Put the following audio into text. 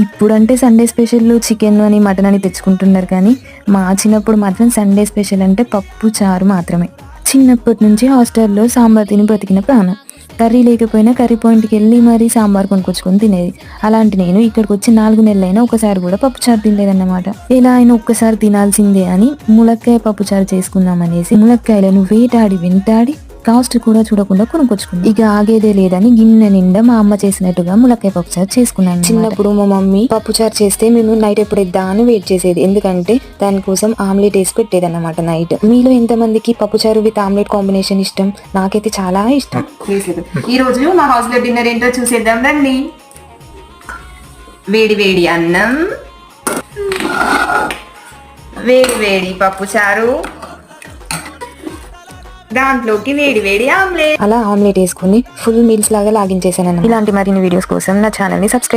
ఇప్పుడంటే Sunday special chicken అని mutton అని తెచ్చుకుంటున్నారు కానీ మా చిన్నప్పుడు మాత్రం సండే స్పెషల్ అంటే పప్పు చారు మాత్రమే. చిన్నప్పటి నుంచి హాస్టల్లో సాంబార్ తిని బ్రతికిన ప్రాణం. కర్రీ లేకపోయినా కర్రీ పాయింట్కి వెళ్ళి మరీ సాంబార్ కొనుక్కొచ్చుకొని తినేది. అలాంటి నేను ఇక్కడికి వచ్చి నాలుగు నెలలైనా ఒకసారి కూడా పప్పుచారు తినలేదన్నమాట. ఎలా అయినా ఒక్కసారి తినాల్సిందే అని ములక్కాయ పప్పుచారు చేసుకుందాం అనేసి ములక్కాయలను వేటాడి వెంటాడి కాస్ట్ కూడా చూడకుండా కొనుక్కొచ్చుకుంది ఇక ఆగేదే లేదని గిన్నె నిండా మా అమ్మ చేసినట్టుగా ములక్కాయ పప్పుచారు చేసుకున్నాను చిన్నప్పుడు మా మమ్మీ పప్పుచారు చేస్తే మేము నైట్ ఎప్పుడు ఇద్దా అని వెయిట్ చేసేది. ఎందుకంటే దానికోసం ఆమ్లెట్ వేసి పెట్టేది అన్నమాట నైట్. మీలో ఎంతమందికి పప్పుచారు విత్ ఆమ్లెట్ కాంబినేషన్ ఇష్టం? నాకైతే చాలా ఇష్టం. ఈ రోజు మా హౌస్లో డిన్నర్ ఏంటో చూసేద్దాం రండి. వేడి వేడి అన్నం. వేడి వేడి పప్పు చారు. దాంట్లోకి వేడి వేడి ఆమ్లెట్. అలా ఆమ్లెట్ వేసుకుని ఫుల్ మీల్స్ లాగా లాగించేసాను ఇలాంటి మరిన్ని వీడియోస్ కోసం నా ఛానల్ని సబ్స్క్రైబ్